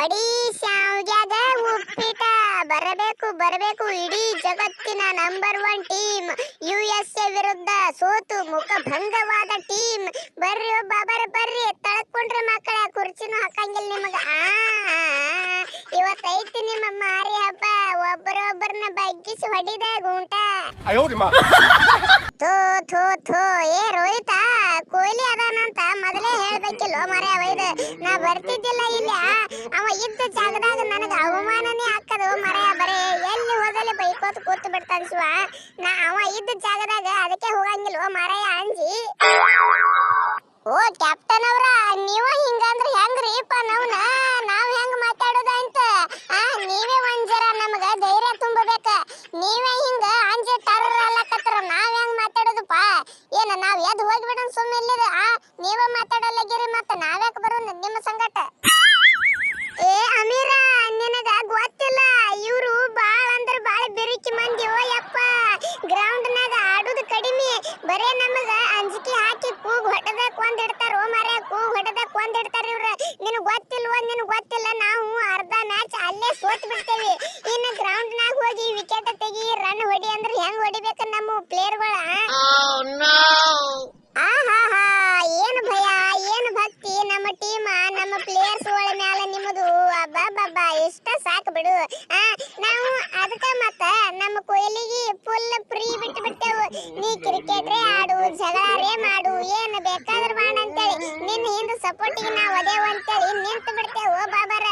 ಬಡಿ ಶಾವ್ಗ್ಯಾಗ ಉಪ್ಪಿಟ. ಬರಬೇಕು ಬರಬೇಕು ಇಡೀ ಜಗತ್ತಿನ number one team U S A ವಿರುದ್ಧ ಸೋತು ಮುಖಭಂಗವಾದ ಟೀಮ್ ಬರ್ರಿ ಒಬ್ಬ ಬರ್ರಿ ತಳಕೊಂಡ್ರೆ ಮಕ್ಕಳ ಕುರ್ಚಿನೂ ಹಾಕಂಗಿಲ್ಲ ನಿಮಗೆ. ಆ ಇವತ್ತೈತಿ ನಿಮ್ಮ ಮಾರಿ ಹಬ್ಬ ಒಬ್ಬರೊಬ್ಬರನ್ನ ಬಗ್ಗಿಸಿ ಹೊಡಿದೆ ಗುಂಟ. ಥೋ ಥೋ ಥೋ. ಏ ರೋಹಿತ ಕೊಹ್ಲಿ ಅದಾನಂತ ಮೊದಲೇ ಹೇಳ್ಬೇಕಿಲ್ಲ ಮರ್ಯಾವ ಇದು ನಾ ಬರ್ತೀನಿ ಇದ್ದ ಜಾಗದಾಗ ನನಗೆ ಅವಮಾನನೇ ಹಾಕದು ಮರೆಯ, ಬರೇ ಎಲ್ಲಿ ಹೋದಲ್ಲಿ ಬೈಕೋತ ಕೂತು ಬಿಡ್ತಾನ ಶಿವ. ನಾ ಅವ ಇದ್ದ ಜಾಗದಾಗ ಅದಕ್ಕೆ ಹೋಗಂಗಿಲ್ವ ಮರೆಯ, ಅಂಜಿ. ಓ ಕ್ಯಾಪ್ಟನ್ ಅವ್ರ, ನೀವ ಹಿಂಗಂದ್ರ ಹೆಂಗ್ರಿಪ್ಪ ನವ್ನ? ನಾವ್ ಹೆಂಗ್ ಮಾತಾಡೋದ ಅಂತ ನೀವೇ ಒಂದ್ ಜರ ನಮಗ ಧೈರ್ಯ ತುಂಬಬೇಕ. ನೀವೇ ಹಿಂಗ ಅಂಜಿ ಟರ್ರ ಅಲ್ಲಕತ್ರ ನಾವ್ ಹೆಂಗ್ ಮಾತಾಡೋದಪ್ಪ ಏನ, ನಾವ್ ಎದ್ ಹೋಗ್ಬಿಡೋಣ ಸುಮ್ಮನೆ ಇಲ್ಲಿದ ನೀವೇ ಮಾತಾಡಲ್ಲಗಿರಿ ಮತ್ತ ನಾವ್ಯಾಕ ಬರೋಣ ನಿಮ್ಮ ಸಂಗಟ. ಏ, ಅಮೀರ, ನಿನಗ ಗೊತ್ತಿಲ್ಲ, ಇವರು ಬಾಳ ಅಂದ್ರ ಬಾಳ ಬಿರುಕಿ ಮಂದಿ. ಓ, ಯಪ್ಪ ಗ್ರೌಂಡ್ ನಾಗ ಆಡುದು ಕಡಿಮೆ. ಬರೇ ನಮಗ ಅಂಜಿಕೆ ಹಾಕಿ ಕೂಗ್ ಹೊಡೆದಕ್ ಒಂದ್ ಇಡ್ತಾರ. ಓ ಮರೆ ಕೂಗ್ ಹೊಡೆದಕ್ ಒಂದ್ ಇಡ್ತಾರ ಇವ್ರ. ನಿನಗ್ ಗೊತ್ತಿಲ್ವ, ನಿನಗ್ ಗೊತ್ತಿಲ್ಲ, ನಾವು ಅರ್ಧ ಮ್ಯಾಚ್ ಅಲ್ಲೇ ಸೋತ್ ಬಿಡ್ತೇವಿ. ಇನ್ನ ಗ್ರೌಂಡ್ ನಾಗ ಹೋಗಿ ವಿಕೆಟ್ ತೆಗಿ ರನ್ ಹೊಡಿ ಅಂದ್ರ ಹೆಂಗ್ ಹೊಡಿಬೇಕ ನಮ್ಮ ಪ್ಲೇಯರ್ಗಳ ಇಷ್ಟ ಸಾಕು ಬಿಡು. ನಾವು ಅದಕ್ಕ ಮತ್ತ ನಮ್ಮ ಕೊಯ್ಲಿಗೆ ಫುಲ್ ಫ್ರೀ ಬಿಟ್ಟು ಬಿಟ್ಟೆವು ನೀ ಕ್ರಿಕೆಟ್ರೇ ಆಡು ಜಗಳೇ ಮಾಡು, ಏನು ಬೇಕಾದ್ರೂ ಮಾಡ ಅಂತೇಳಿ. ನಿನ್ನ ಹಿಂದ ಸಪೋರ್ಟಿಗೆ ನಾವು ಅದೇವು ಅಂತೇಳಿ ನಿಂತು ಬಿಡ್ತೇವು ಬಾಬರ.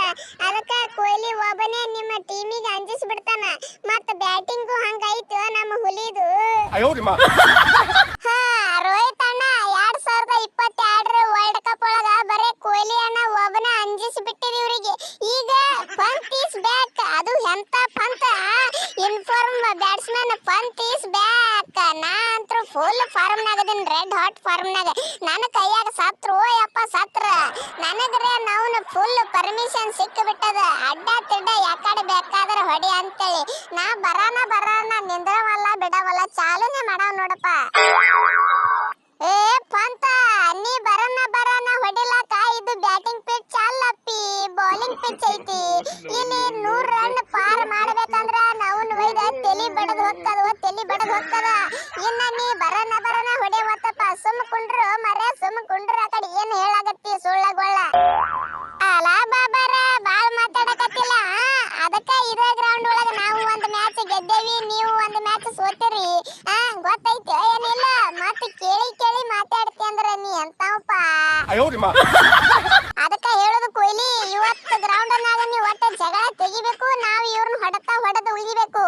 ಅದಕ್ಕ ಕೊಹ್ಲಿ ಒಬ್ಬನೇ ನಿಮ್ಮ ಟೀಮಿಗೆ ಅಂಜಿಸಿ ಬಿಡ್ತಾನ ಮತ್ತ ಬ್ಯಾಟಿಂಗು ಹಂಗೈತು ನಮ್ಮ ಹುಲಿದು. ಫುಲ್ ಫಾರ್ಮ್ ನಾಗದಿನ್ ರೆಡ್ ಹಾಟ್ ಫಾರ್ಮ್ ನಾಗ. ನನ್ನ ಕೈಯಾಗ ಸತ್ರು ಓ ಯಪ್ಪ ಸತ್ರ. ನನಗ್ರೆ ನಾವು ಫುಲ್ ಪರ್ಮಿಷನ್ ಸಿಕ್ಕ ಬಿಟ್ಟದ ಅಡ್ಡ ತಿಡ್ಡ ಯಾಕಡೆ ಬೇಕಾದ್ರೆ ಹೊಡಿ ಅಂತೇಳಿ. ನಾ ಬರಾನ ಬರಾನ ನಿಂದ್ರವಲ್ಲ ಬಿಡವಲ್ಲ, ಚಾಲನೆ ಮಾಡವ್ ನೋಡಪ್ಪ. ನೀವು ಒಂದು ಮ್ಯಾಚ್ ಸೋತಿರಿ. ಆ ಗೊತ್ತೈತೆ. ಏನಿಲ್ಲ ಮತ್ತೆ ಕೇಳಿ ಕೇಳಿ ಮಾತಾಡ್ತಿ ಅಂದ್ರೆ ನೀ ಎಂತವಪ್ಪ ಅದಕ್ಕ ಹೇಳೋದು ಕೊಹ್ಲಿ ಇವತ್ತು ಗ್ರೌಂಡ್ ಅನ್ನಾಗ ನೀವು ಒಟ್ಟ ಜಗಳ ತೆಗಿಬೇಕು ನಾವು ಇವ್ರನ್ನ ಹೊಡೆತಾ ಹೊಡೆದು ಉಳಿಬೇಕು.